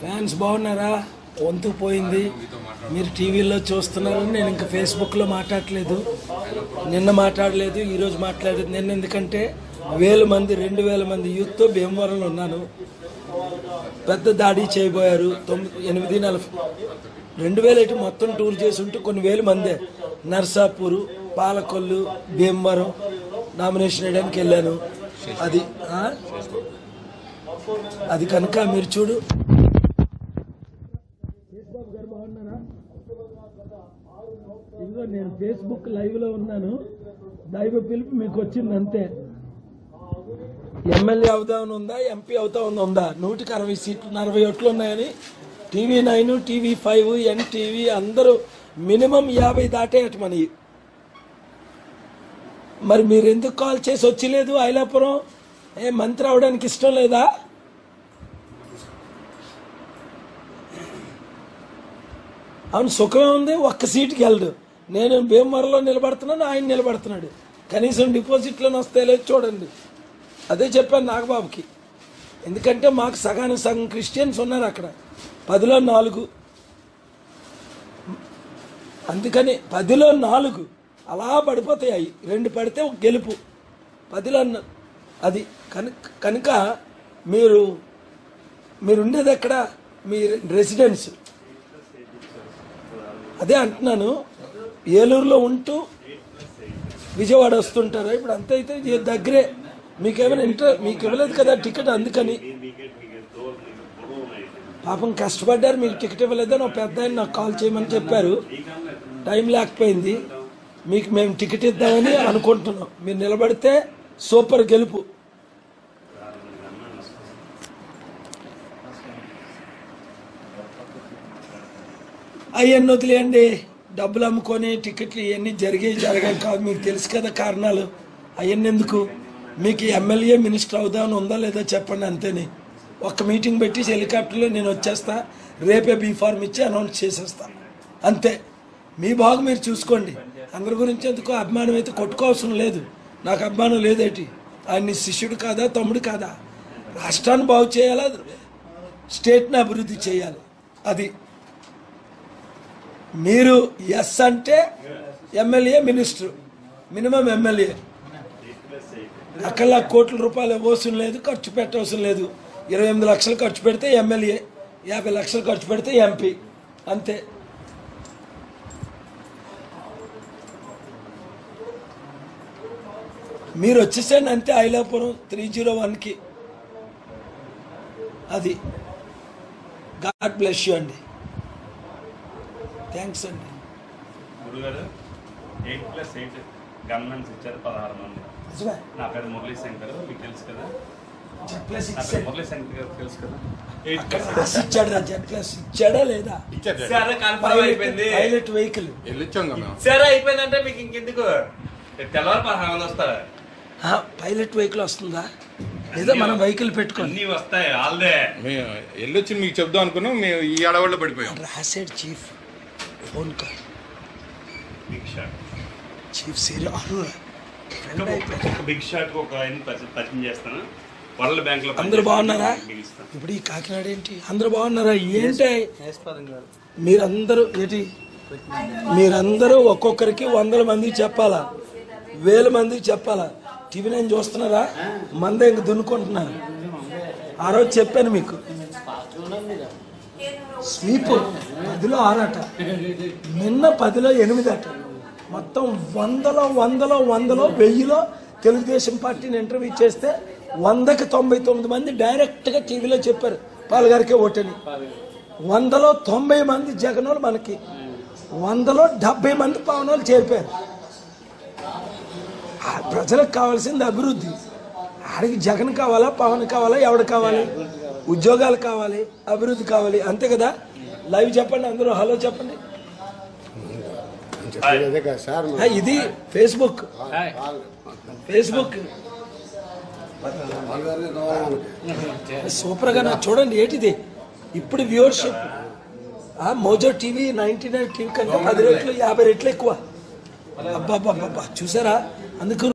Fans బాగున్నారా? వంతు పోయింది. మీరు టీవీలో చూస్తున్నారు. నేను ఇంకా ఫేస్బుక్లో మాట్లాడలేదు. నిన్న మాట్లాడలేదు ఈరోజు మాట్లాడలేదు. నిన్న ఎందుకంటే వేల మంది రెండు వేల మంది యూత్తో భీమవరంలో ఉన్నాను. పెద్ద దాడి చేయబోయారు. తొమ్మిది ఎనిమిది నలభై రెండు వేల ఇటు మొత్తం టూర్ చేసి ఉంటే కొన్ని వేల మందే. నర్సాపూరు పాలకొల్లు భీమవరం నామినేషన్ వేయడానికి వెళ్ళాను. అది అది కనుక మీరు చూడు. ఇదిగో నేను ఫేస్బుక్ లైవ్లో ఉన్నాను. దైవ పిలుపు మీకు వచ్చింది అంతే. ఎమ్మెల్యే అవుదామని ఉందా ఎంపీ అవుతామని ఉందా? నూటికి అరవై సీట్లు నలభై ఓట్లు ఉన్నాయని. TV nine TV five NTV అందరూ మినిమం యాభై దాటేయట మనకి మరి. మీరు ఎందుకు కాల్ చేసి వచ్చిలేదు ఐలాపురం? ఏ మంత్రి అవడానికి ఇష్టం లేదా? అవును సుఖమే ఉంది ఒక్క సీటుకి వెళ్ళడు నేను భీమవరంలో నిలబడుతున్నాను ఆయన నిలబడుతున్నాడు. కనీసం డిపాజిట్లను వస్తే చూడండి. అదే చెప్పాను నాగబాబుకి. ఎందుకంటే మాకు సగానికి సగం క్రిస్టియన్స్ ఉన్నారు అక్కడ. పదిలో నాలుగు. అందుకని పదిలో నాలుగు. అలా పడిపోతాయి అవి. రెండు పడితే ఒక గెలుపు. పదిలో అది కనుక కనుక మీరు మీరు ఉండేది ఎక్కడ? మీ రెసిడెన్స్. అదే అంటున్నాను. ఏలూరులో ఉంటూ విజయవాడ వస్తుంటారా? ఇప్పుడు అంత అయితే దగ్గరే. మీకేమైనా ఇంట్రెస్ట్ మీకు ఇవ్వలేదు కదా టికెట్ అందుకని. పాపం కష్టపడ్డారు మీకు టికెట్ ఇవ్వలేదని ఒక పెద్ద ఆయన నాకు కాల్ చేయమని చెప్పారు. టైం లేకపోయింది. మీకు మేము టికెట్ ఇద్దామని అనుకుంటున్నాం. మీరు నిలబడితే సూపర్ గెలుపు. అవన్నీ వదిలేయండి. డబ్బులు అమ్ముకొని టికెట్లు ఇవన్నీ జరిగే జరగాలి కాదు. మీకు తెలుసు కదా కారణాలు. అవన్నీ ఎందుకు? మీకు ఎమ్మెల్యే మినిస్టర్ అవుదామని ఉందా లేదా చెప్పండి అంతేనే. ఒక్క మీటింగ్ పెట్టి హెలికాప్టర్లో నేను వచ్చేస్తా రేపే బీ ఫార్మ్ ఇచ్చి అనౌన్స్ చేసేస్తా. అంతే. మీ బాగు మీరు చూసుకోండి. అందరి గురించి ఎందుకు అభిమానం అయితే కొట్టుకోవాల్సిన లేదు. నాకు అభిమానం లేదేటి? ఆయన శిష్యుడు కాదా తమ్ముడు కాదా? రాష్ట్రాన్ని బాగు చేయాలా? స్టేట్ని అభివృద్ధి చేయాలి. అది. మీరు ఎస్ అంటే ఎమ్మెల్యే మినిస్టర్. Minimum MLA. అక్కడ కోట్ల రూపాయలు అవసరం లేదు ఖర్చు పెట్టవసరం లేదు. ఇరవై ఎనిమిది లక్షలు ఖర్చు పెడితే ఎమ్మెల్యే యాభై లక్షలు ఖర్చు పెడితే ఎంపీ. అంతే. మీరు వచ్చేసాను అంతే ఐలాపురం త్రీ జీరో వన్కి. అది. గాడ్ బ్లెస్ యూ అండి. థ్యాంక్స్ అండి. గురుగారు ఎయిట్ ప్లస్ ఎయిట్ గన్మెన్స్ ఇచ్చారు పదహారు మంది. నా పేరు మురళీ శంకర్ మీకు తెలుసు కదా. జెడ్ ప్లస్ నా ఇచ్చే పేరు మురళీ శంకర్ గారు తెలుసు కదా. ప్లస్ రాసి ఇచ్చాడు రా జెడ్ ప్లస్ ఇచ్చాడా లేదా? సరే కన్ఫర్మ్ అయిపోయింది. పైలట్ వెహికల్ సరే అయిపోయిందంటే మీకు ఇంకెందుకు? తెల్లవారు పదహారు మంది వస్తారు. పైలట్ వెహికల్ వస్తుందా? లేదా మనం వెహికల్ పెట్టుకోండి వస్తాయి ఆల్దే మేము వెళ్ళొచ్చి మీకు చెప్దాం అనుకున్నాం మేము ఈ అడవాళ్ళు పడిపోయాం. రాసాడు chief phone call big shot chief big shot ఒక పరిచయం చేస్తాను వరల్డ్ బ్యాంక్లో అందరూ బాగున్నారా ఇప్పుడు ఈ కాకినాడ ఏంటి అందరూ బాగున్నారా ఏంటి మీరందరూ ఏంటి మీరందరూ ఒక్కొక్కరికి వందల మందికి చెప్పాలా? వేల మందికి చెప్పాలా? టీవీ నైన్ చూస్తున్నారా? మంద ఇంక దున్నుకుంటున్నారు. ఆ రోజు చెప్పాను మీకు. స్వీప్ పదిలో ఆరట. నిన్న పదిలో ఎనిమిది అట మొత్తం వందలో వందలో వందలో వెయ్యిలో తెలుగుదేశం పార్టీని ఇంటర్వ్యూ చేస్తే వందకి తొంభై తొమ్మిది మంది డైరెక్ట్గా టీవీలో చెప్పారు. పాల్గారికే ఓటని. వందలో తొంభై మంది జగనోళ్ళు మనకి. వందలో డెబ్బై మంది పవనాలు చేరిపోయారు. ప్రజలకు కావాల్సింది అభివృద్ధి. ఆడికి జగన్ కావాలా పవన్ కావాలా ఎవడు కావాలి? ఉద్యోగాలు కావాలి అభివృద్ధి కావాలి అంతే కదా? లైవ్ చెప్పండి అందరూ హలో చెప్పండి. ఇది ఫేస్బుక్ ఫేస్బుక్ సూపర్గా నాకు చూడండి ఏంటిది? ఇప్పుడు viewership Mojo TV ninety nine TV కంటే పది రెట్లు యాభై రెట్లు ఎక్కువ. అబ్బా చూసారా? అందుకు